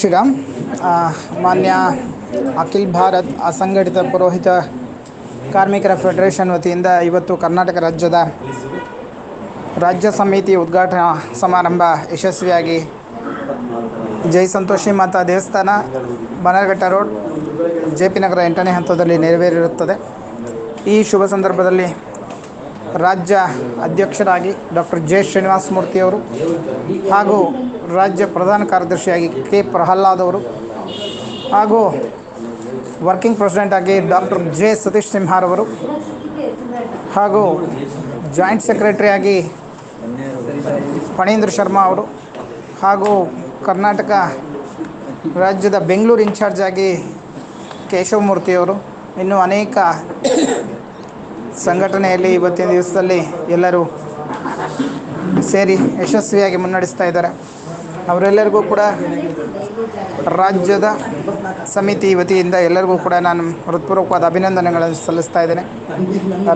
ಶ್ರೀರಾಮ್ ಮಾನ್ಯ ಅಖಿಲ್ ಭಾರತ್ ಅಸಂಘಟಿತ ಪುರೋಹಿತ ಕಾರ್ಮಿಕರ ಫೆಡರೇಷನ್ ವತಿಯಿಂದ ಇವತ್ತು ಕರ್ನಾಟಕ ರಾಜ್ಯದ ರಾಜ್ಯ ಸಮಿತಿ ಉದ್ಘಾಟನಾ ಸಮಾರಂಭ ಯಶಸ್ವಿಯಾಗಿ ಜೈ ಸಂತೋಷಿ ಮಾತಾ ದೇವಸ್ಥಾನ, Bannerghatta road, J P Nagar ಎಂಟನೇ ಹಂತದಲ್ಲಿ ನೆರವೇರಿರುತ್ತದೆ. ಈ ಶುಭ ಸಂದರ್ಭದಲ್ಲಿ ರಾಜ್ಯ ಅಧ್ಯಕ್ಷರಾಗಿ ಡಾಕ್ಟರ್ ಜೆ ಶ್ರೀನಿವಾಸ ಮೂರ್ತಿಯವರು ಹಾಗೂ ರಾಜ್ಯ ಪ್ರಧಾನ ಕಾರ್ಯದರ್ಶಿಯಾಗಿ ಕೆ ಪ್ರಹ್ಲಾದ್ ಅವರು ಹಾಗೂ ವರ್ಕಿಂಗ್ ಪ್ರೆಸಿಡೆಂಟ್ ಆಗಿ ಡಾಕ್ಟರ್ ಜೆ ಸತೀಶ್ ಸಿಂಹಾರವರು ಹಾಗೂ ಜಾಯಿಂಟ್ ಸೆಕ್ರೆಟರಿಯಾಗಿ ಫಣೀಂದ್ರ ಶರ್ಮಾ ಅವರು ಹಾಗೂ ಕರ್ನಾಟಕ ರಾಜ್ಯದ ಬೆಂಗಳೂರು ಇನ್ಚಾರ್ಜ್ ಆಗಿ ಕೇಶವಮೂರ್ತಿಯವರು ಇನ್ನು ಅನೇಕ ಸಂಘಟನೆಯಲ್ಲಿ ಇವತ್ತಿನ ದಿವಸದಲ್ಲಿ ಎಲ್ಲರೂ ಸೇರಿ ಯಶಸ್ವಿಯಾಗಿ ಮುನ್ನಡೆಸ್ತಾ ಇದ್ದಾರೆ. ಅವರೆಲ್ಲರಿಗೂ ಕೂಡ ರಾಜ್ಯದ ಸಮಿತಿ ವತಿಯಿಂದ ಎಲ್ಲರಿಗೂ ಕೂಡ ನಾನು ಹೃತ್ಪೂರ್ವಕವಾದ ಅಭಿನಂದನೆಗಳನ್ನು ಸಲ್ಲಿಸ್ತಾ ಇದ್ದೇನೆ.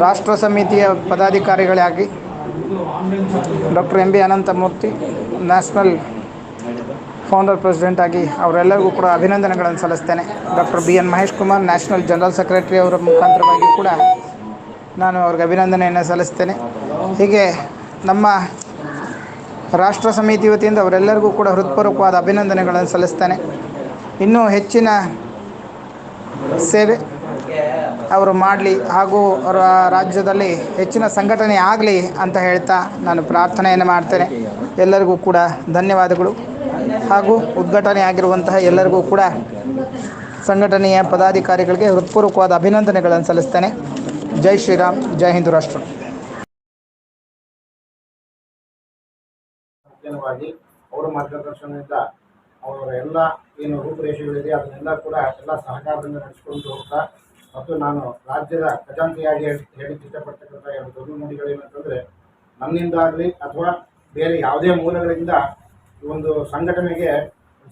ರಾಷ್ಟ್ರ ಸಮಿತಿಯ ಪದಾಧಿಕಾರಿಗಳಾಗಿ doctor M B Ananthamurthy, national founder president ಆಗಿ ಅವರೆಲ್ಲರಿಗೂ ಕೂಡ ಅಭಿನಂದನೆಗಳನ್ನು ಸಲ್ಲಿಸ್ತೇನೆ. Doctor B N Mahesh Kumar, national general secretary ಅವರ ಮುಖಾಂತರವಾಗಿ ಕೂಡ ನಾನು ಅವ್ರಿಗೆ ಅಭಿನಂದನೆಯನ್ನು ಸಲ್ಲಿಸ್ತೇನೆ. ಹೀಗೆ ನಮ್ಮ ರಾಷ್ಟ್ರ ಸಮಿತಿ ವತಿಯಿಂದ ಅವರೆಲ್ಲರಿಗೂ ಕೂಡ ಹೃತ್ಪೂರ್ವಕವಾದ ಅಭಿನಂದನೆಗಳನ್ನು ಸಲ್ಲಿಸ್ತೇನೆ. ಇನ್ನೂ ಹೆಚ್ಚಿನ ಸೇವೆ ಅವರು ಮಾಡಲಿ ಹಾಗೂ ಅವರ ರಾಜ್ಯದಲ್ಲಿ ಹೆಚ್ಚಿನ ಸಂಘಟನೆ ಆಗಲಿ ಅಂತ ಹೇಳ್ತಾ ನಾನು ಪ್ರಾರ್ಥನೆಯನ್ನು ಮಾಡ್ತೇನೆ. ಎಲ್ಲರಿಗೂ ಕೂಡ ಧನ್ಯವಾದಗಳು. ಹಾಗೂ ಉದ್ಘಾಟನೆ ಆಗಿರುವಂತಹ ಎಲ್ಲರಿಗೂ ಕೂಡ ಸಂಘಟನೆಯ ಪದಾಧಿಕಾರಿಗಳಿಗೆ ಹೃತ್ಪೂರ್ವಕವಾದ ಅಭಿನಂದನೆಗಳನ್ನು ಸಲ್ಲಿಸ್ತೇನೆ. ಜೈ ಶ್ರೀರಾಮ್, ಜೈ ಹಿಂದೂ ರಾಷ್ಟ್ರ. ಅವರ ಮಾರ್ಗದರ್ಶನದಿಂದ ಅವರ ಎಲ್ಲ ಏನು ರೂಪುರೇಷೆಗಳಿದೆ, ಅದನ್ನೆಲ್ಲ ಕೂಡ ಎಲ್ಲ ಸಹಕಾರದಿಂದ ನಡೆಸಿಕೊಂಡು ಹೋಗ್ತಾ ಮತ್ತು ನಾನು ರಾಜ್ಯದ ಖಜಾಂತಿಯಾಗಿ ಹೇಳಿ ಹೇಳಿಕ್ಕೆ ಇಷ್ಟಪಡ್ತಕ್ಕಂಥ ಎರಡು ದೊಡ್ಡ ನುಡಿಗಳೇನಂತಂದರೆ ನನ್ನಿಂದಾಗಲಿ ಅಥವಾ ಬೇರೆ ಯಾವುದೇ ಮೂಲಗಳಿಂದ ಒಂದು ಸಂಘಟನೆಗೆ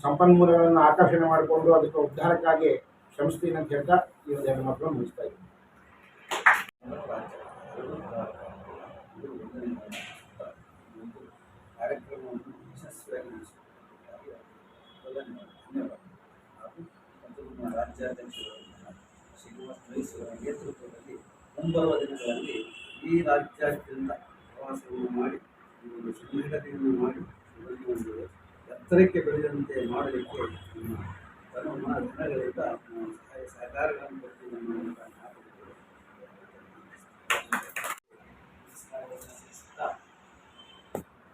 ಸಂಪನ್ಮೂಲಗಳನ್ನು ಆಕರ್ಷಣೆ ಮಾಡಿಕೊಂಡು ಅದಕ್ಕೆ ಉದ್ಧಾರಕ್ಕಾಗಿ ಶ್ರಮಿಸ್ತೀನಿ ಅಂತ ಹೇಳ್ತಾ ಈ ಒಂದು ಎರಡು ಮಾತನ್ನು ಮುಗಿಸ್ತಾ ಇದ್ದೀನಿ. ಕಾರ್ಯಕ್ರಮವನ್ನು ಯಶಸ್ವಿಯಾಗಿ ಧನ್ಯವಾದ ಹಾಗೂ ಮತ್ತು ನೇತೃತ್ವದಲ್ಲಿ ಮುಂಬರುವ ದಿನಗಳಲ್ಲಿ ಈ ರಾಜ್ಯಾದ್ಯಂತ ಪ್ರವಾಸವನ್ನು ಮಾಡಿ ಈ ಒಂದು ಸಂಘಟನೆಯನ್ನು ಮಾಡಿ ಇದನ್ನು ಒಂದು ಎತ್ತರಕ್ಕೆ ಬೆಳೆದಂತೆ ಮಾಡಲಿಕ್ಕೆ ನಮ್ಮ ತನ್ನ ದಿನಗಳಿಂದ ಸಹಾಯ ಸಹಕಾರಗಳನ್ನು ನಮ್ಮ ಮೂಲಕ ಮಾತುಕತೆ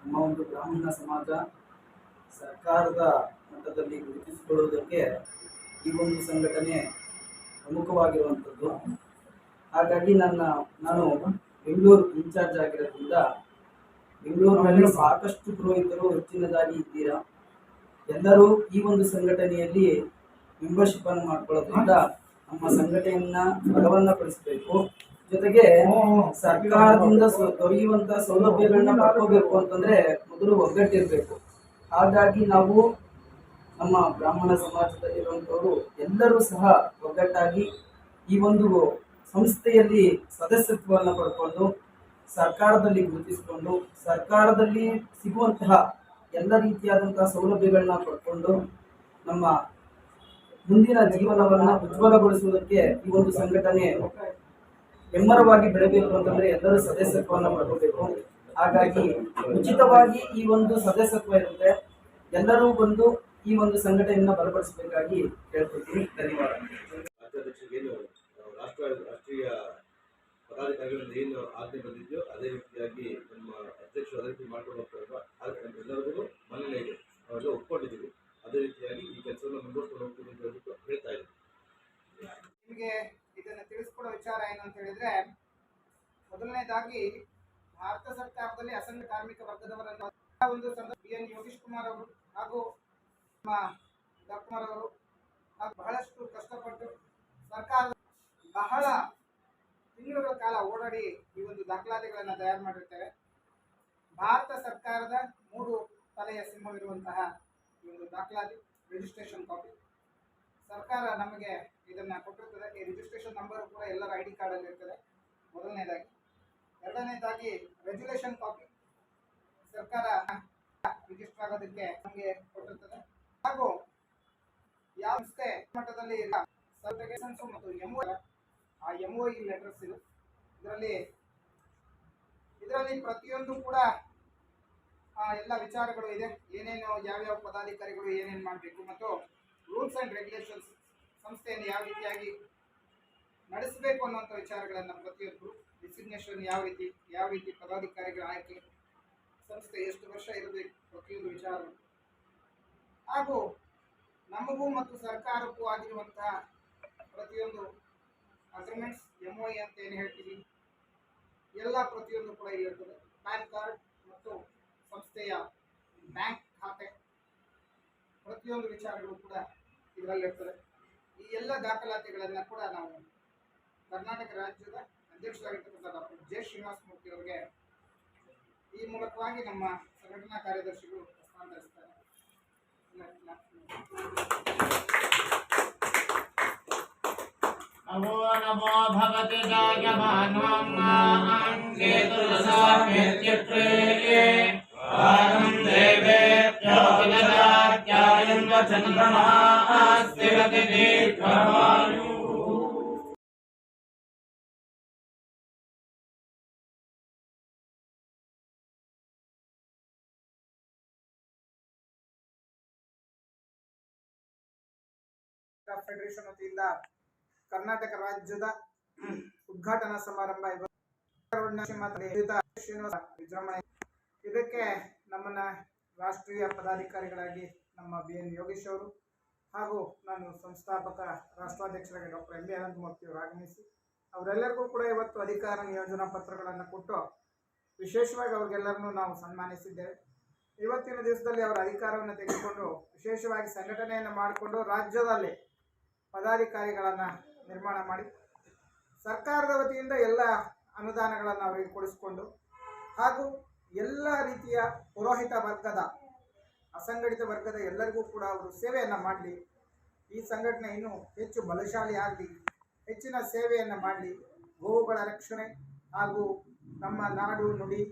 ನಮ್ಮ ಒಂದು ಬ್ರಾಹ್ಮಣ ಸಮಾಜ ಸರ್ಕಾರದ ಮಟ್ಟದಲ್ಲಿ ಗುರುತಿಸಿಕೊಳ್ಳುವುದಕ್ಕೆ ಈ ಒಂದು ಸಂಘಟನೆ ಪ್ರಮುಖವಾಗಿರುವಂಥದ್ದು. ಹಾಗಾಗಿ ನನ್ನ, ನಾನು ಬೆಂಗಳೂರು ಇನ್ಚಾರ್ಜ್ ಆಗಿರೋದ್ರಿಂದ ಬೆಂಗಳೂರಿನಲ್ಲಿ ಸಾಕಷ್ಟು ಪುರೋಹಿತರು ಹೆಚ್ಚಿನದಾಗಿ ಇದ್ದೀರಾ? ಎಲ್ಲರೂ ಈ ಒಂದು ಸಂಘಟನೆಯಲ್ಲಿ ಮೆಂಬರ್ಶಿಪ್ ಅನ್ನು ಮಾಡ್ಕೊಳ್ಳೋದ್ರಿಂದ ನಮ್ಮ ಸಂಘಟನೆಯನ್ನ ಬಲವನ್ನ ಪಡಿಸಬೇಕು ಜೊತೆಗೆ ಸರ್ಕಾರದಿಂದ ದೊರೆಯುವಂತ ಸೌಲಭ್ಯಗಳನ್ನ ಪಡ್ಕೋಬೇಕು ಅಂತಂದ್ರೆ ಮೊದಲು ಒಗ್ಗಟ್ಟಿರ್ಬೇಕು. ಹಾಗಾಗಿ ನಾವು ನಮ್ಮ ಬ್ರಾಹ್ಮಣ ಸಮಾಜದಲ್ಲಿರುವಂತವರು ಎಲ್ಲರೂ ಸಹ ಒಗ್ಗಟ್ಟಾಗಿ ಈ ಒಂದು ಸಂಸ್ಥೆಯಲ್ಲಿ ಸದಸ್ಯತ್ವವನ್ನು ಪಡ್ಕೊಂಡು, ಸರ್ಕಾರದಲ್ಲಿ ಗುರುತಿಸಿಕೊಂಡು, ಸರ್ಕಾರದಲ್ಲಿ ಸಿಗುವಂತಹ ಎಲ್ಲ ರೀತಿಯಾದಂತಹ ಸೌಲಭ್ಯಗಳನ್ನ ಪಡ್ಕೊಂಡು ನಮ್ಮ ಮುಂದಿನ ಜೀವನವನ್ನ ಉಜ್ವಲಗೊಳಿಸುವುದಕ್ಕೆ ಈ ಒಂದು ಸಂಘಟನೆ ಹೆಮ್ಮರವಾಗಿ ಬೆಳಬೇಕು ಅಂತಂದ್ರೆ ಎಲ್ಲರೂ ಸದಸ್ಯತ್ವವನ್ನು ಪಡ್ಕೋಬೇಕು ಹಾಗಾಗಿ ಉಚಿತವಾಗಿ ಈ ಒಂದು ಸದಸ್ಯತ್ವ ಇರುತ್ತೆ. ಎಲ್ಲರೂ ಬಂದು ಈ ಒಂದು ಸಂಘಟನೆಯನ್ನ ಬಲಪಡಿಸಬೇಕಾಗಿ ಕೇಳ್ಕೊಳ್ತೀನಿ. ಧನ್ಯವಾದ. ರಾಷ್ಟ್ರ, ರಾಷ್ಟ್ರೀಯ ಪದಾಧಿಕಾರಿಗಳಿಂದ ಏನು ಆಜ್ಞೆ ಬಂದಿದೆಯೋ ಅದೇ ರೀತಿಯಾಗಿ ನಮ್ಮ ಅಧ್ಯಕ್ಷರು ಅದೇ ರೀತಿ ಮಾಡ್ಕೊಂಡು ನಮ್ಮೆಲ್ಲರಿಗೂ ಮನ್ನಣೆ ಇದೆ ಅವೆಲ್ಲ ಒಪ್ಕೊಂಡಿದ್ದೀವಿ ಅದೇ ರೀತಿಯಾಗಿ ಈ ಕೆಲಸವನ್ನು ಮುಂದುವರ್ಸ್ಕೊಂಡು ಹೋಗ್ತೀವಿ ಅಂತ ಹೇಳ್ಬಿಟ್ಟು ಹೇಳ್ತಾ ಇದ್ದೀವಿ ನಿಮಗೆ ಇದನ್ನು ತಿಳಿಸ್ಕೊಡೋ ವಿಚಾರ ಏನು ಅಂತ ಹೇಳಿದ್ರೆ ಮೊದಲನೇದಾಗಿ ಭಾರತ ಸರ್ಕಾರದಲ್ಲಿ ಅಸಂಘ ಕಾರ್ಮಿಕ ವರ್ಗದವರನ್ನು ಒಂದು ಸಂದರ್ಭ ಬಿ ಎನ್ ಯೋಗೀಶ್ ಕುಮಾರ್ ಅವರು ಹಾಗೂ ನಮ್ಮ ಡಾಕ್ಟರ್ ಅವರು ಬಹಳಷ್ಟು ಕಷ್ಟಪಟ್ಟು ಸರ್ಕಾರ ಬಹಳ ತಿಂಗಳ ಕಾಲ ಓಡಾಡಿ ಈ ಒಂದು ದಾಖಲಾತಿಗಳನ್ನು ತಯಾರು ಮಾಡಿರ್ತೇವೆ. ಭಾರತ ಸರ್ಕಾರದ ಮೂರು ತಲೆಯ ಸಿಂಹವಿರುವಂತಹ ಈ ಒಂದು ದಾಖಲಾತಿ ರಿಜಿಸ್ಟ್ರೇಷನ್ ಕಾಪಿ ಸರ್ಕಾರ ನಮಗೆ ಇದನ್ನ ಕೊಟ್ಟಿರ್ತದೆ. ಈ ರಿಜಿಸ್ಟ್ರೇಷನ್ ನಂಬರ್ ಕೂಡ ಎಲ್ಲರ ಐ ಡಿ ಕಾರ್ಡಲ್ಲಿ ಇರ್ತದೆ ಮೊದಲನೇದಾಗಿ. ಎರಡನೇದಾಗಿ ರೆಗ್ಯುಲೇಷನ್ ಕಾಪಿ ಸರ್ಕಾರ ರಿಜಿಸ್ಟರ್ ಆಗೋದಕ್ಕೆ ನಮಗೆ ಕೊಟ್ಟಿರ್ತದೆ. ಹಾಗೂ ಯಾವ ಸಂಸ್ಥೆ ಮಟ್ಟದಲ್ಲಿ ಮತ್ತು ಎಂ ಆ ಎಂ ಒ ಇ ಲೆಟರ್ಸ್ ಇದು ಇದರಲ್ಲಿ ಇದರಲ್ಲಿ ಪ್ರತಿಯೊಂದು ಕೂಡ ಎಲ್ಲ ವಿಚಾರಗಳು ಇದೆ. ಏನೇನು ಯಾವ್ಯಾವ ಪದಾಧಿಕಾರಿಗಳು ಏನೇನು ಮಾಡಬೇಕು ಮತ್ತು ರೂಲ್ಸ್ ಆ್ಯಂಡ್ ರೆಗ್ಯುಲೇಷನ್ಸ್ ಸಂಸ್ಥೆಯನ್ನು ಯಾವ ರೀತಿಯಾಗಿ ನಡೆಸಬೇಕು ಅನ್ನುವಂಥ ವಿಚಾರಗಳನ್ನು ಪ್ರತಿಯೊಬ್ಬರು ಡಿಸಿಗ್ನೇಷನ್ ಯಾವ ರೀತಿ ಯಾವ ರೀತಿ ಪದಾಧಿಕಾರಿಗಳ ಆಯ್ಕೆ? ಸಂಸ್ಥೆ ಎಷ್ಟು ವರ್ಷ ಇರಬೇಕು? ಪ್ರತಿಯೊಂದು ವಿಚಾರ. ಹಾಗೂ ನಮಗೂ ಮತ್ತು ಸರ್ಕಾರಕ್ಕೂ ಆಗಿರುವಂತಹ ಪ್ರತಿಯೊಂದು ಅಗ್ರಿಮೆಂಟ್ಸ್ ಎಂ ಒ ಅಂತ ಏನು ಹೇಳ್ತೀವಿ ಎಲ್ಲ ಪ್ರತಿಯೊಂದು ಕೂಡ ಇರ್ತದೆ ಪ್ಯಾನ್ ಕಾರ್ಡ್ ಮತ್ತು ಸಂಸ್ಥೆಯ ಬ್ಯಾಂಕ್ ಖಾತೆ, ಪ್ರತಿಯೊಂದು ವಿಚಾರಗಳು ಕೂಡ ಇದರಲ್ಲಿರ್ತದೆ. ಈ ಎಲ್ಲ ದಾಖಲಾತಿಗಳನ್ನು ಕೂಡ ನಾವು ಕರ್ನಾಟಕ ರಾಜ್ಯದ ಅಧ್ಯಕ್ಷರಾಗಿರ್ತಕ್ಕಂಥ ಡಾಕ್ಟರ್ ಜೆ ಶ್ರೀನಿವಾಸ ಮೂರ್ತಿ ಅವರಿಗೆ ಈ ಮೂಲಕವಾಗಿ ನಮ್ಮ ಸಂಘಟನಾ ಕಾರ್ಯದರ್ಶಿಗಳು ಹಸ್ತಾಂತರಿಸ್ತಾರೆ नमो नमो भगवते जायमानाङ्गे तुलसाम्यत्युत्रे वारं देवेभ्यो विददात्यायं वचन्द्रमास्ति दीर्घमायुः ಫೆಡರೇಷನ್ ವತಿಯಿಂದ ಕರ್ನಾಟಕ ರಾಜ್ಯದ ಉದ್ಘಾಟನಾ ಸಮಾರಂಭ ವಿಜೃಂಭಣೆ. ಇದಕ್ಕೆ ನಮ್ಮನ್ನ ರಾಷ್ಟ್ರೀಯ ಪದಾಧಿಕಾರಿಗಳಾಗಿ ನಮ್ಮ ಬಿ ಎನ್ ಯೋಗೇಶ್ ಅವರು ಹಾಗೂ ನಾನು ಸಂಸ್ಥಾಪಕ ರಾಷ್ಟ್ರಾಧ್ಯಕ್ಷರಾಗಿ ಡಾಕ್ಟರ್ ಎಂ ಬಿ ಅನಂತಮೂರ್ತಿ ಅವರು ಆಗಮಿಸಿ, ಅವರೆಲ್ಲರಿಗೂ ಕೂಡ ಇವತ್ತು ಅಧಿಕಾರ ನಿಯೋಜನಾ ಪತ್ರಗಳನ್ನು ಕೊಟ್ಟು ವಿಶೇಷವಾಗಿ ಅವ್ರಿಗೆಲ್ಲರನ್ನೂ ನಾವು ಸನ್ಮಾನಿಸಿದ್ದೇವೆ. ಇವತ್ತಿನ ದಿವಸದಲ್ಲಿ ಅವರ ಅಧಿಕಾರವನ್ನು ತೆಗೆದುಕೊಂಡು ವಿಶೇಷವಾಗಿ ಸಂಘಟನೆಯನ್ನು ಮಾಡಿಕೊಂಡು ರಾಜ್ಯದಲ್ಲಿ ಪದಾಧಿಕಾರಿಗಳನ್ನು ನಿರ್ಮಾಣ ಮಾಡಿ ಸರ್ಕಾರದ ವತಿಯಿಂದ ಎಲ್ಲ ಅನುದಾನಗಳನ್ನು ಅವರಿಗೆ ಕೊಡಿಸಿಕೊಂಡು ಹಾಗೂ ಎಲ್ಲ ರೀತಿಯ ಪುರೋಹಿತ ವರ್ಗದ, ಅಸಂಘಟಿತ ವರ್ಗದ ಎಲ್ಲರಿಗೂ ಕೂಡ ಅವರು ಸೇವೆಯನ್ನು ಮಾಡಲಿ. ಈ ಸಂಘಟನೆ ಇನ್ನೂ ಹೆಚ್ಚು ಬಲಶಾಲಿ ಆಗಲಿ, ಹೆಚ್ಚಿನ ಸೇವೆಯನ್ನು ಮಾಡಲಿ. ಗೋವುಗಳ ರಕ್ಷಣೆ ಹಾಗೂ ನಮ್ಮ ನಾಡು ನುಡಿ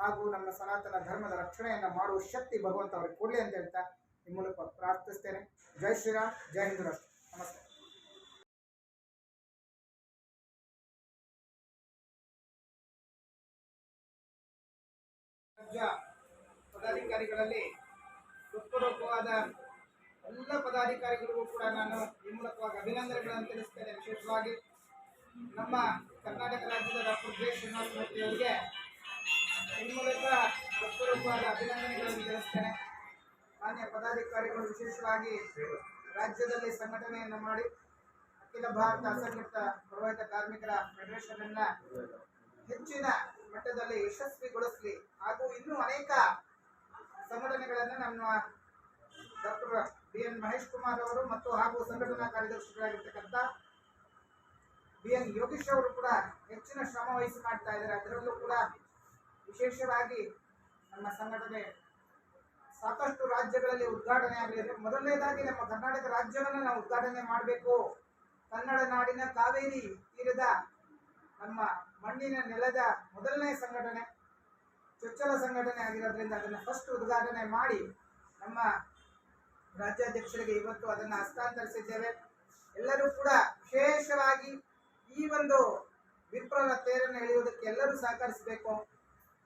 ಹಾಗೂ ನಮ್ಮ ಸನಾತನ ಧರ್ಮದ ರಕ್ಷಣೆಯನ್ನು ಮಾಡುವ ಶಕ್ತಿ ಭಗವಂತ ಅವರಿಗೆ ಕೊಡಲಿ ಅಂತ ಹೇಳ್ತಾ, ಈ ಮೂಲಕ ಪ್ರಾರ್ಥಿಸ್ತೇನೆ. ಜೈ ಶ್ರೀರಾಮ್, ಜೈ ಹಿಂದೂ ರಾಜ್ಯ ಪದಾಧಿಕಾರಿಗಳಲ್ಲಿ ಹೃತ್ಪೂರ್ವಕವಾದ ಎಲ್ಲ ಪದಾಧಿಕಾರಿಗಳಿಗೂ ಕೂಡ ನಾನು ಈ ಮೂಲಕವಾಗಿ ಅಭಿನಂದನೆಗಳನ್ನು ತಿಳಿಸ್ತೇನೆ. ವಿಶೇಷವಾಗಿ ನಮ್ಮ ಕರ್ನಾಟಕ ರಾಜ್ಯದ ಡಾಕ್ಟರ್ ಜೆ ಶ್ರೀನಿವಾಸ ಮೂರ್ತಿ ಅವರಿಗೆ ಈ ಮೂಲಕ ಹೃತ್ಪೂರ್ವಕವಾದ ಅಭಿನಂದನೆಗಳನ್ನು ತಿಳಿಸ್ತೇನೆ. ಮಾನ್ಯ ಪದಾಧಿಕಾರಿಗಳು ವಿಶೇಷವಾಗಿ ರಾಜ್ಯದಲ್ಲಿ ಸಂಘಟನೆಯನ್ನು ಮಾಡಿ ಅಖಿಲ ಭಾರತ ಅಸಂಘಟಿತ ಪುರೋಹಿತ ಕಾರ್ಮಿಕರ ಫೆಡರೇಷನ್ ಅನ್ನ ಹೆಚ್ಚಿನ ಮಟ್ಟದಲ್ಲಿ ಯಶಸ್ವಿಗೊಳಿಸಲಿ ಹಾಗೂ ಇನ್ನೂ ಅನೇಕ ಸಂಘಟನೆಗಳನ್ನು ನಮ್ಮ doctor B N Mahesh Kumar ಅವರು ಮತ್ತು ಹಾಗೂ ಸಂಘಟನಾ ಕಾರ್ಯದರ್ಶಿಗಳಾಗಿರ್ತಕ್ಕಂಥ ಬಿ ಎನ್ ಯೋಗೀಶ್ ಅವರು ಕೂಡ ಹೆಚ್ಚಿನ ಶ್ರಮ ವಹಿಸಿ ಮಾಡ್ತಾ ಇದ್ದಾರೆ. ಅದರಲ್ಲೂ ಕೂಡ ವಿಶೇಷವಾಗಿ ನಮ್ಮ ಸಂಘಟನೆ ಸಾಕಷ್ಟು ರಾಜ್ಯಗಳಲ್ಲಿ ಉದ್ಘಾಟನೆ ಆಗಲಿದೆ ಮೊದಲನೇದಾಗಿ ನಮ್ಮ ಕರ್ನಾಟಕ ರಾಜ್ಯವನ್ನು ನಾವು ಉದ್ಘಾಟನೆ ಮಾಡಬೇಕು. ಕನ್ನಡ ನಾಡಿನ ಕಾವೇರಿ ತೀರದ ನಮ್ಮ ಮಣ್ಣಿನ ನೆಲದ ಮೊದಲನೇ ಸಂಘಟನೆ, ಚೊಚ್ಚಲ ಸಂಘಟನೆ ಆಗಿರೋದ್ರಿಂದ ಅದನ್ನು ಫಸ್ಟ್ ಉದ್ಘಾಟನೆ ಮಾಡಿ ನಮ್ಮ ರಾಜ್ಯಾಧ್ಯಕ್ಷರಿಗೆ ಇವತ್ತು ಅದನ್ನು ಹಸ್ತಾಂತರಿಸಿದ್ದೇವೆ. ಎಲ್ಲರೂ ಕೂಡ ವಿಶೇಷವಾಗಿ ಈ ಒಂದು ವಿಪ್ರರ ತೇರನ್ನು ಎಳೆಯುವುದಕ್ಕೆ ಎಲ್ಲರೂ ಸಹಕರಿಸಬೇಕು.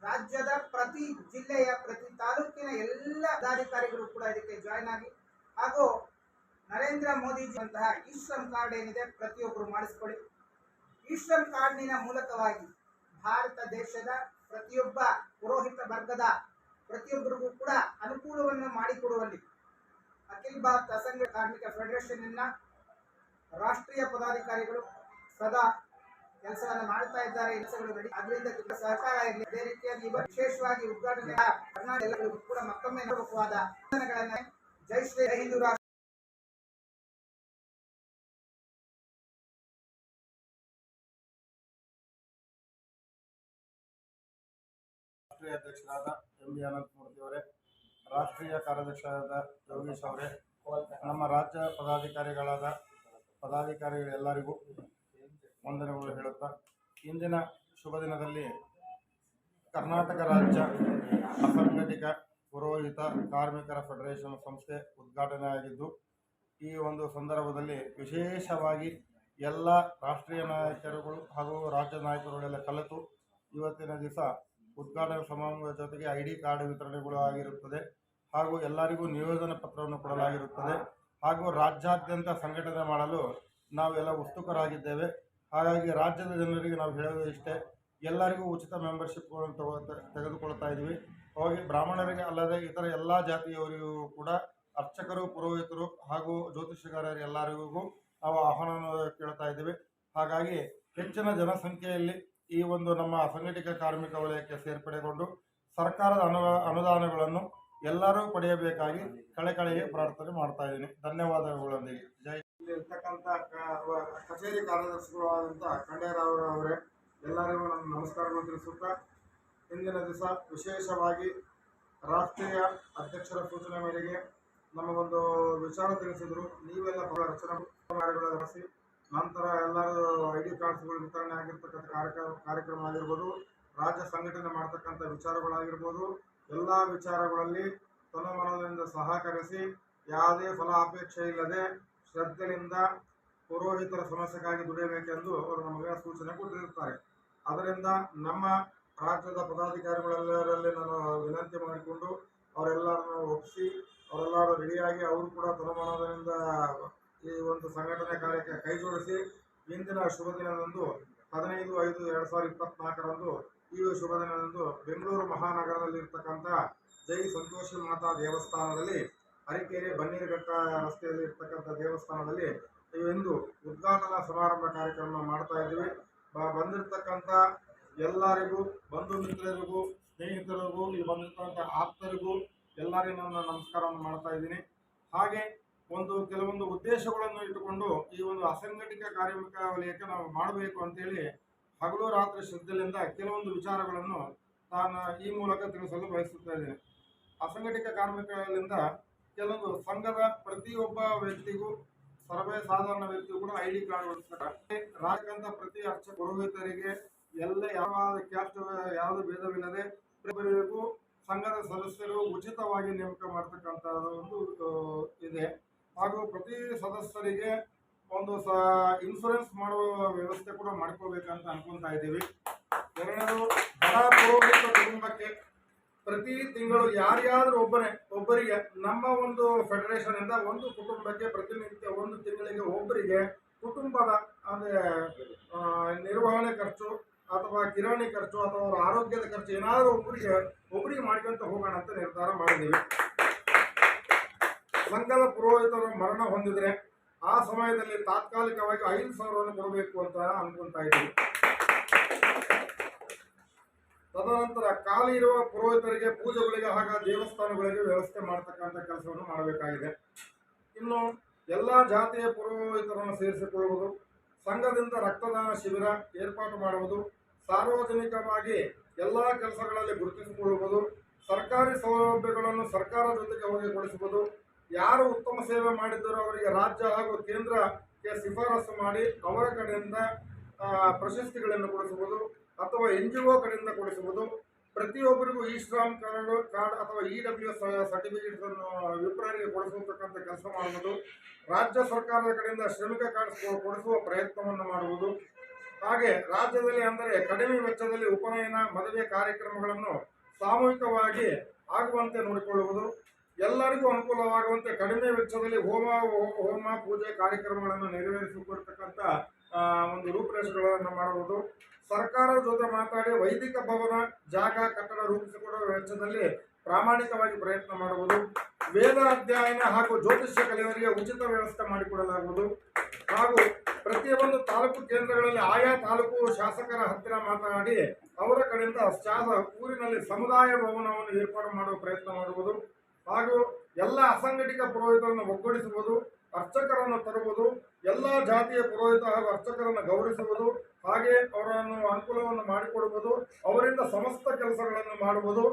ರಾಜ್ಯದ ಪ್ರತಿ ಜಿಲ್ಲೆಯ, ಪ್ರತಿ ತಾಲೂಕಿನ ಎಲ್ಲ ಪದಾಧಿಕಾರಿಗಳು ಕೂಡ ಇದಕ್ಕೆ ಜಾಯ್ನ್ ಆಗಿ ಹಾಗೂ ನರೇಂದ್ರ ಮೋದಿಜಿ ಅಂತಹ ಈ ಶ್ರಮ್ ಏನಿದೆ ಪ್ರತಿಯೊಬ್ಬರು ಮಾಡಿಸ್ಕೊಳ್ಳಿ. ಈ ಶ್ರಮ್ ಮೂಲಕವಾಗಿ ಭಾರತ ದೇಶದ ಪ್ರತಿಯೊಬ್ಬ ಪುರೋಹಿತ ವರ್ಗದ ಪ್ರತಿಯೊಬ್ಬರಿಗೂ ಕೂಡ ಅನುಕೂಲವನ್ನು ಮಾಡಿಕೊಡುವಲ್ಲಿ ಅಖಿಲ ಭಾರತ ಅಸಂಘ ಕಾರ್ಮಿಕ ಫೆಡರೇಷನ್ನ ರಾಷ್ಟ್ರೀಯ ಪದಾಧಿಕಾರಿಗಳು ಸದಾ ಕೆಲಸವನ್ನು ಮಾಡುತ್ತಾ ಇದ್ದಾರೆ. ಕೆಲಸಗಳು ಅದರಿಂದ ತುಂಬಾ ಸಹಕಾರ ಇರಲಿ. ಅದೇ ರೀತಿಯಾಗಿ ವಿಶೇಷವಾಗಿ ಉದ್ಘಾಟನೆ ಕೂಡ ಮತ್ತೊಮ್ಮೆ ಜೈ ಶ್ರೀ ಹಿಂದೂ ರಾಷ್ಟ್ರೀಯ ಅಧ್ಯಕ್ಷರಾದ ಎಂ ಬಿ ಅನಂತಮೂರ್ತಿ ಅವರೇ, ರಾಷ್ಟ್ರೀಯ ಕಾರ್ಯಾಧ್ಯಕ್ಷರಾದ ಯೋಗೇಶ್ ಅವರೇ, ನಮ್ಮ ರಾಜ್ಯ ಪದಾಧಿಕಾರಿಗಳಾದ ಪದಾಧಿಕಾರಿಗಳೆಲ್ಲರಿಗೂ ವಂದನೆಗಳು ಹೇಳುತ್ತಾ, ಇಂದಿನ ಶುಭ ದಿನದಲ್ಲಿ ಕರ್ನಾಟಕ ರಾಜ್ಯ ಅಸಂಘಟಿತ ಪುರೋಹಿತ ಕಾರ್ಮಿಕರ ಫೆಡರೇಷನ್ ಸಂಸ್ಥೆ ಉದ್ಘಾಟನೆ ಆಗಿದ್ದು, ಈ ಒಂದು ಸಂದರ್ಭದಲ್ಲಿ ವಿಶೇಷವಾಗಿ ಎಲ್ಲ ರಾಷ್ಟ್ರೀಯ ನಾಯಕರುಗಳು ಹಾಗೂ ರಾಜ್ಯ ನಾಯಕರುಗಳೆಲ್ಲ ಕಲಿತು ಇವತ್ತಿನ ದಿವಸ ಉದ್ಘಾಟನಾ ಸಮಾರಂಭದ ಜೊತೆಗೆ ಐ ಡಿ ಕಾರ್ಡ್ ವಿತರಣೆಗಳು ಆಗಿರುತ್ತದೆ. ಹಾಗೂ ಎಲ್ಲರಿಗೂ ನಿಯೋಜನೆ ಪತ್ರವನ್ನು ಕೊಡಲಾಗಿರುತ್ತದೆ. ಹಾಗೂ ರಾಜ್ಯಾದ್ಯಂತ ಸಂಘಟನೆ ಮಾಡಲು ನಾವೆಲ್ಲ ಉತ್ಸುಕರಾಗಿದ್ದೇವೆ. ಹಾಗಾಗಿ ರಾಜ್ಯದ ಜನರಿಗೆ ನಾವು ಹೇಳೋದು ಇಷ್ಟೇ, ಎಲ್ಲರಿಗೂ ಉಚಿತ ಮೆಂಬರ್ಶಿಪ್ಗಳನ್ನು ತಗೋ ತೆಗೆದುಕೊಳ್ತಾ ಇದ್ದೀವಿ. ಅವಾಗಿ ಬ್ರಾಹ್ಮಣರಿಗೆ ಅಲ್ಲದೆ ಇತರ ಎಲ್ಲ ಜಾತಿಯವರಿಗೂ ಕೂಡ ಅರ್ಚಕರು, ಪುರೋಹಿತರು ಹಾಗೂ ಜ್ಯೋತಿಷಗಾರರು ಎಲ್ಲರಿಗೂ ನಾವು ಆಹ್ವಾನವನ್ನು ಕೇಳ್ತಾ ಇದ್ದೀವಿ. ಹಾಗಾಗಿ ಹೆಚ್ಚಿನ ಜನಸಂಖ್ಯೆಯಲ್ಲಿ ಈ ಒಂದು ನಮ್ಮ ಅಸಂಘಟಿತ ಕಾರ್ಮಿಕ ವಲಯಕ್ಕೆ ಸೇರ್ಪಡೆಗೊಂಡು ಸರ್ಕಾರದ ಅನು ಅನುದಾನಗಳನ್ನು ಎಲ್ಲರೂ ಪಡೆಯಬೇಕಾಗಿ ಕಳೆ ಕಳೆಗೆ ಪ್ರಾರ್ಥನೆ ಮಾಡ್ತಾ ಇದ್ದೀನಿ. ಧನ್ಯವಾದಗಳೊಂದಿಗೆ. ಜೈ ಇರ್ತಕ್ಕಂಥ ಕಚೇರಿ ಕಾರ್ಯದರ್ಶಿಗಳು ಆದಂಥ ಅವರೇ ಎಲ್ಲರಿಗೂ ನನ್ನ ನಮಸ್ಕಾರಗಳು ತಿಳಿಸುತ್ತಾ, ಇಂದಿನ ದಿವಸ ವಿಶೇಷವಾಗಿ ರಾಷ್ಟ್ರೀಯ ಅಧ್ಯಕ್ಷರ ಸೂಚನೆ ಮೇರೆಗೆ ನಮಗೊಂದು ವಿಚಾರ ತಿಳಿಸಿದರು. ನೀವೆಲ್ಲ ರಚನಾ ನಡೆಸಿ ನಂತರ ಎಲ್ಲರೂ ಐ ಡಿ ಕಾರ್ಡ್ಸ್ಗಳು ವಿತರಣೆ ಆಗಿರ್ತಕ್ಕಂಥ ಕಾರ್ಯಕ್ರಮ ಕಾರ್ಯಕ್ರಮ ಆಗಿರ್ಬೋದು, ರಾಜ್ಯ ಸಂಘಟನೆ ಮಾಡ್ತಕ್ಕಂಥ ವಿಚಾರಗಳಾಗಿರ್ಬೋದು, ಎಲ್ಲ ವಿಚಾರಗಳಲ್ಲಿ ತನುಮನದಿಂದ ಸಹಕರಿಸಿ ಯಾವುದೇ ಫಲಾಪೇಕ್ಷೆ ಇಲ್ಲದೆ ಶ್ರದ್ಧೆಯಿಂದ ಪುರೋಹಿತರ ಸಮಸ್ಯೆಗಾಗಿ ದುಡಿಯಬೇಕೆಂದು ಅವರು ನಮಗೆ ಸೂಚನೆ ಕೊಟ್ಟಿರುತ್ತಾರೆ. ಅದರಿಂದ ನಮ್ಮ ರಾಜ್ಯದ ಪದಾಧಿಕಾರಿಗಳೆಲ್ಲರಲ್ಲಿ ನಾನು ವಿನಂತಿ ಮಾಡಿಕೊಂಡು ಅವರೆಲ್ಲರನ್ನು ಒಪ್ಪಿಸಿ, ಅವರೆಲ್ಲರೂ ರೆಡಿಯಾಗಿ ಅವರು ಕೂಡ ತನುಮನದಿಂದ ಈ ಒಂದು ಸಂಘಟನೆ ಕಾರ್ಯಕ್ಕೆ ಕೈ ಜೋಡಿಸಿ ಇಂದಿನ ಶುಭ ದಿನದಂದು ಹದಿನೈದು, ಐದು, ಎರಡು ಸಾವಿರದ ಇಪ್ಪತ್ನಾಲ್ಕರಂದು ಈ ಶುಭ ದಿನದಂದು ಬೆಂಗಳೂರು ಮಹಾನಗರದಲ್ಲಿ ಇರ್ತಕ್ಕಂಥ ಜೈ ಸಂತೋಷಿ ಮಾತಾ ದೇವಸ್ಥಾನದಲ್ಲಿ ಅರಿಕೆರೆ ಬನ್ನೀರುಘಟ್ಟ ರಸ್ತೆಯಲ್ಲಿ ಇರ್ತಕ್ಕಂಥ ದೇವಸ್ಥಾನದಲ್ಲಿ ಇಂದು ಉದ್ಘಾಟನಾ ಸಮಾರಂಭ ಕಾರ್ಯಕ್ರಮ ಮಾಡ್ತಾ ಇದ್ದೀವಿ. ಬಂದಿರತಕ್ಕಂಥ ಎಲ್ಲರಿಗೂ, ಬಂಧು ಮಿತ್ರರಿಗೂ, ಸ್ನೇಹಿತರಿಗೂ, ಇಲ್ಲಿ ಬಂದಿರ್ತಕ್ಕಂಥ ಆಪ್ತರಿಗೂ ಎಲ್ಲರಿಗೂ ನಾನು ನಮಸ್ಕಾರವನ್ನು ಮಾಡ್ತಾ ಇದ್ದೀನಿ. ಹಾಗೆ ಒಂದು ಕೆಲವೊಂದು ಉದ್ದೇಶಗಳನ್ನು ಇಟ್ಟುಕೊಂಡು ಈ ಒಂದು ಅಸಂಘಟಿತ ಕಾರ್ಮಿಕ ವಲಯಕ್ಕೆ ನಾವು ಮಾಡಬೇಕು ಅಂತೇಳಿ ಹಗಲು ರಾತ್ರಿ ಶ್ರದ್ಧೆಯಿಂದ ಕೆಲವೊಂದು ವಿಚಾರಗಳನ್ನು ನಾನು ಈ ಮೂಲಕ ತಿಳಿಸಲು ಬಯಸುತ್ತಾ ಇದ್ದೇನೆ. ಅಸಂಘಟಿತ ಕಾರ್ಮಿಕರಿಂದ ಕೆಲವೊಂದು ಸಂಘದ ಪ್ರತಿಯೊಬ್ಬ ವ್ಯಕ್ತಿಗೂ, ಸರ್ವೇ ಸಾಧಾರಣ ವ್ಯಕ್ತಿಗೂ ಕೂಡ ಐ ಡಿ ಕಾರ್ಡ್ ರಾಜಕಂತ ಪ್ರತಿ ಅರ್ಚ ಪುರೋಹಿತರಿಗೆ ಎಲ್ಲ ಯಾವ ಕ್ಯಾಸ್ಟ್ ಯಾವುದು ಭೇದವಿಲ್ಲದೆ ಸಂಘದ ಸದಸ್ಯರು ಉಚಿತವಾಗಿ ನೇಮಕ ಮಾಡ್ತಕ್ಕಂಥದ್ದು ಒಂದು ಇದೆ. ಹಾಗೂ ಪ್ರತಿ ಸದಸ್ಯರಿಗೆ ಒಂದು ಸ ಇನ್ಸೂರೆನ್ಸ್ ಮಾಡುವ ವ್ಯವಸ್ಥೆ ಕೂಡ ಮಾಡ್ಕೋಬೇಕಂತ ಅನ್ಕೊಂತಾ ಇದ್ದೀವಿ. ಎರಡನೇದು ಬಡ ಪುರೋಹಿತ ಕುಟುಂಬಕ್ಕೆ ಪ್ರತಿ ತಿಂಗಳು ಯಾರ್ಯಾದ್ರೂ ಒಬ್ಬನೇ ಒಬ್ಬರಿಗೆ ನಮ್ಮ ಒಂದು ಫೆಡರೇಷನ್ ಇಂದ ಒಂದು ಕುಟುಂಬಕ್ಕೆ ಪ್ರತಿನಿತ್ಯ ಒಂದು ತಿಂಗಳಿಗೆ ಒಬ್ಬರಿಗೆ ಕುಟುಂಬದ ಅಂದ್ರೆ ನಿರ್ವಹಣೆ ಖರ್ಚು ಅಥವಾ ಕಿರಾಣಿ ಖರ್ಚು ಅಥವಾ ಅವರ ಆರೋಗ್ಯದ ಖರ್ಚು ಏನಾದರೂ ಒಬ್ಬರಿಗೆ ಒಬ್ಬರಿಗೆ ಮಾಡ್ಕೊಂತ ಹೋಗೋಣ ಅಂತ ನಿರ್ಧಾರ ಮಾಡಿದ್ದೀವಿ. ಸಂಘದ ಪುರೋಹಿತರು ಮರಣ ಹೊಂದಿದ್ರೆ ಆ ಸಮಯದಲ್ಲಿ ತಾತ್ಕಾಲಿಕವಾಗಿ ಐದು ಸಾವಿರವನ್ನು ಕೊಡಬೇಕು ಅಂತ ಅನ್ಕೊಂತಾ ಇದ್ದೀವಿ ತದನಂತರ ಖಾಲಿ ಇರುವ ಪುರೋಹಿತರಿಗೆ ಪೂಜೆಗಳಿಗೆ ಹಾಗೂ ದೇವಸ್ಥಾನಗಳಿಗೆ ವ್ಯವಸ್ಥೆ ಮಾಡ್ತಕ್ಕಂಥ ಕೆಲಸವನ್ನು ಮಾಡಬೇಕಾಗಿದೆ. ಇನ್ನು ಎಲ್ಲ ಜಾತಿಯ ಪುರೋಹಿತರನ್ನು ಸೇರಿಸಿಕೊಳ್ಳುವುದು, ಸಂಘದಿಂದ ರಕ್ತದಾನ ಶಿಬಿರ ಏರ್ಪಾಟು ಮಾಡುವುದು, ಸಾರ್ವಜನಿಕವಾಗಿ ಎಲ್ಲ ಕೆಲಸಗಳಲ್ಲಿ ಗುರುತಿಸಿಕೊಳ್ಳುವುದು, ಸರ್ಕಾರಿ ಸೌಲಭ್ಯಗಳನ್ನು ಸರ್ಕಾರ ಜೊತೆಗೆ ಅವರಿಗೆ ಕೊಡಿಸುವುದು ಯಾರು ಉತ್ತಮ ಸೇವೆ ಮಾಡಿದ್ದರೋ ಅವರಿಗೆ ರಾಜ್ಯ ಹಾಗೂ ಕೇಂದ್ರಕ್ಕೆ ಶಿಫಾರಸು ಮಾಡಿ ಅವರ ಕಡೆಯಿಂದ ಪ್ರಶಸ್ತಿಗಳನ್ನು ಕೊಡಿಸುವುದು ಅಥವಾ ಎನ್ ಜಿ ಒ ಕಡೆಯಿಂದ ಕೊಡಿಸುವುದು ಪ್ರತಿಯೊಬ್ಬರಿಗೂ ಇ ಶ್ರಾಮ್ ಕಾರ್ಡ್ ಕಾರ್ಡ್ ಅಥವಾ ಇ ಡಬ್ಲ್ಯೂ ಎಸ್ ಸರ್ಟಿಫಿಕೇಟ್ಸ್ ಅನ್ನು ವಿಪ್ರರಿಗೆ ಕೊಡಿಸತಕ್ಕಂಥ ಕೆಲಸ ಮಾಡುವುದು ರಾಜ್ಯ ಸರ್ಕಾರದ ಕಡೆಯಿಂದ ಶ್ರಮಿಕ ಕಾರ್ಡ್ ಕೊಡಿಸುವ ಪ್ರಯತ್ನವನ್ನು ಮಾಡುವುದು ಹಾಗೆ ರಾಜ್ಯದಲ್ಲಿ ಅಂದರೆ ಕಡಿಮೆ ವೆಚ್ಚದಲ್ಲಿ ಉಪನಯನ, ಮದುವೆ ಕಾರ್ಯಕ್ರಮಗಳನ್ನು ಸಾಮೂಹಿಕವಾಗಿ ಆಗುವಂತೆ ನೋಡಿಕೊಳ್ಳುವುದು ಎಲ್ಲರಿಗೂ ಅನುಕೂಲವಾಗುವಂತೆ ಕಡಿಮೆ ವೆಚ್ಚದಲ್ಲಿ ಹೋಮ ಹೋಮ ಪೂಜೆ ಕಾರ್ಯಕ್ರಮಗಳನ್ನು ನೆರವೇರಿಸಿಕೊಡ್ತಕ್ಕಂಥ ಒಂದು ರೂಪುರೇಷೆಗಳನ್ನು ಮಾಡುವುದು ಸರ್ಕಾರದ ಜೊತೆ ಮಾತಾಡಿ ವೈದಿಕ ಭವನ, ಜಾಗ, ಕಟ್ಟಡ ರೂಪಿಸಿಕೊಡುವ ವೆಚ್ಚದಲ್ಲಿ ಪ್ರಾಮಾಣಿಕವಾಗಿ ಪ್ರಯತ್ನ ಮಾಡುವುದು ವೇದ ಅಧ್ಯಯನ ಹಾಗೂ ಜ್ಯೋತಿಷ್ಯ ಕಲಿಯವರಿಗೆ ಉಚಿತ ವ್ಯವಸ್ಥೆ ಮಾಡಿಕೊಡಲಾಗುವುದು. ಹಾಗೂ ಪ್ರತಿಯೊಂದು ತಾಲೂಕು ಕೇಂದ್ರಗಳಲ್ಲಿ ಆಯಾ ತಾಲೂಕು ಶಾಸಕರ ಹತ್ತಿರ ಮಾತನಾಡಿ ಅವರ ಕಡೆಯಿಂದ ಶಾಸ ಊರಿನಲ್ಲಿ ಸಮುದಾಯ ಭವನವನ್ನು ಏರ್ಪಾಡು ಮಾಡುವ ಪ್ರಯತ್ನ ಮಾಡುವುದು ಹಾಗೂ ಎಲ್ಲ ಅಸಂಘಟಿತ ಪುರೋಹಿತರನ್ನು ಒಗ್ಗೂಡಿಸುವುದು, ಅರ್ಚಕರನ್ನು ತರುವುದು, ಎಲ್ಲ ಜಾತಿಯ ಪುರೋಹಿತ ಹಾಗೂ ಅರ್ಚಕರನ್ನು ಗೌರವಿಸುವುದು, ಹಾಗೆ ಅವರನ್ನು ಅನುಕೂಲವನ್ನು ಮಾಡಿಕೊಡುವುದು, ಅವರಿಂದ ಸಮಸ್ತ ಕೆಲಸಗಳನ್ನು ಮಾಡುವುದು,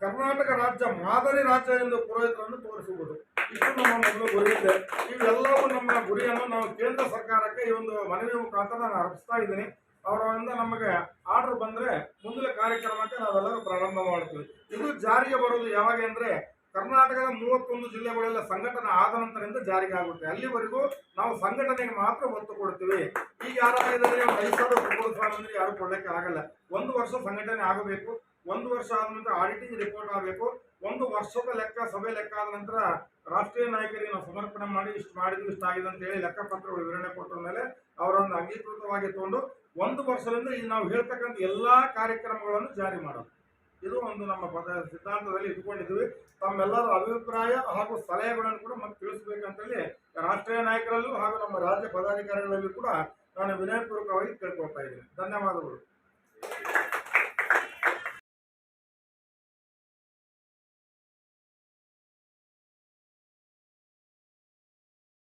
ಕರ್ನಾಟಕ ರಾಜ್ಯ ಮಾದರಿ ರಾಜ್ಯ ಎಂದು ಪುರೋಹಿತರನ್ನು ತೋರಿಸುವುದು. ಇದು ನಮ್ಮ ಮೊದಲು ಗುರಿ ಇದೆ ಇವೆಲ್ಲವೂ ನಮ್ಮ ಗುರಿಯನ್ನು ನಾವು ಕೇಂದ್ರ ಸರ್ಕಾರಕ್ಕೆ ಈ ಒಂದು ಮನವಿ ಮುಖಾಂತರ ನಾನು ಅರ್ಪಿಸ್ತಾ ಇದ್ದೀನಿ. ಅವರಿಂದ ನಮಗೆ ಆರ್ಡರ್ ಬಂದರೆ ಮುಂದಿನ ಕಾರ್ಯಕ್ರಮಕ್ಕೆ ನಾವೆಲ್ಲರೂ ಪ್ರಾರಂಭ ಮಾಡ್ತೀವಿ. ಇದು ಜಾರಿಗೆ ಬರೋದು ಯಾವಾಗ ಅಂದ್ರೆ ಕರ್ನಾಟಕದ ಮೂವತ್ತೊಂದು ಜಿಲ್ಲೆಗಳೆಲ್ಲ ಸಂಘಟನೆ ಆದ ನಂತರದಿಂದ ಜಾರಿಗೆ ಆಗುತ್ತೆ. ಅಲ್ಲಿವರೆಗೂ ನಾವು ಸಂಘಟನೆಗೆ ಮಾತ್ರ ಒತ್ತು ಕೊಡ್ತೀವಿ. ಈಗ ಯಾರಾಗಿದ್ದಾರೆ ಒಂದು ಐದು ಅಂದ್ರೆ ಯಾರು ಕೊಡಲಿಕ್ಕೆ ಆಗಲ್ಲ. ಒಂದು ವರ್ಷ ಸಂಘಟನೆ ಆಗಬೇಕು. ಒಂದು ವರ್ಷ ಆದ ನಂತರ ಆಡಿಟಿಂಗ್ ರಿಪೋರ್ಟ್ ಆಗಬೇಕು. ಒಂದು ವರ್ಷದ ಲೆಕ್ಕ, ಸಭೆ ಲೆಕ್ಕ ಆದ ನಂತರ ರಾಷ್ಟ್ರೀಯ ನಾಯಕರಿಗೆ ನಾವು ಸಮರ್ಪಣೆ ಮಾಡಿ, ಇಷ್ಟು ಮಾಡಿದ್ವಿ, ಇಷ್ಟ ಆಗಿದೆ ಅಂತ ಹೇಳಿ ಲೆಕ್ಕಪತ್ರಗಳು ವಿವರಣೆ ಕೊಟ್ಟ ಮೇಲೆ ಅವರನ್ನು ಅಂಗೀಕೃತವಾಗಿ ತಗೊಂಡು ಒಂದು ವರ್ಷದಿಂದ ಈ ನಾವು ಹೇಳ್ತಕ್ಕಂಥ ಎಲ್ಲಾ ಕಾರ್ಯಕ್ರಮಗಳನ್ನು ಜಾರಿ ಮಾಡೋದು. ಇದು ಒಂದು ನಮ್ಮ ಪದ ಸಿದ್ಧಾಂತದಲ್ಲಿ ಇಟ್ಕೊಂಡಿದ್ವಿ ತಮ್ಮೆಲ್ಲರ ಅಭಿಪ್ರಾಯ ಹಾಗೂ ಸಲಹೆಗಳನ್ನು ಕೂಡ ಮತ್ತೆ ತಿಳಿಸಬೇಕಂತೇಳಿ ರಾಷ್ಟ್ರೀಯ ನಾಯಕರಲ್ಲೂ ಹಾಗೂ ನಮ್ಮ ರಾಜ್ಯ ಪದಾಧಿಕಾರಿಗಳಲ್ಲೂ ಕೂಡ ನಾನು ವಿನಯಪೂರ್ವಕವಾಗಿ ಕೇಳ್ಕೊಳ್ತಾ ಇದ್ದೀನಿ. ಧನ್ಯವಾದಗಳು.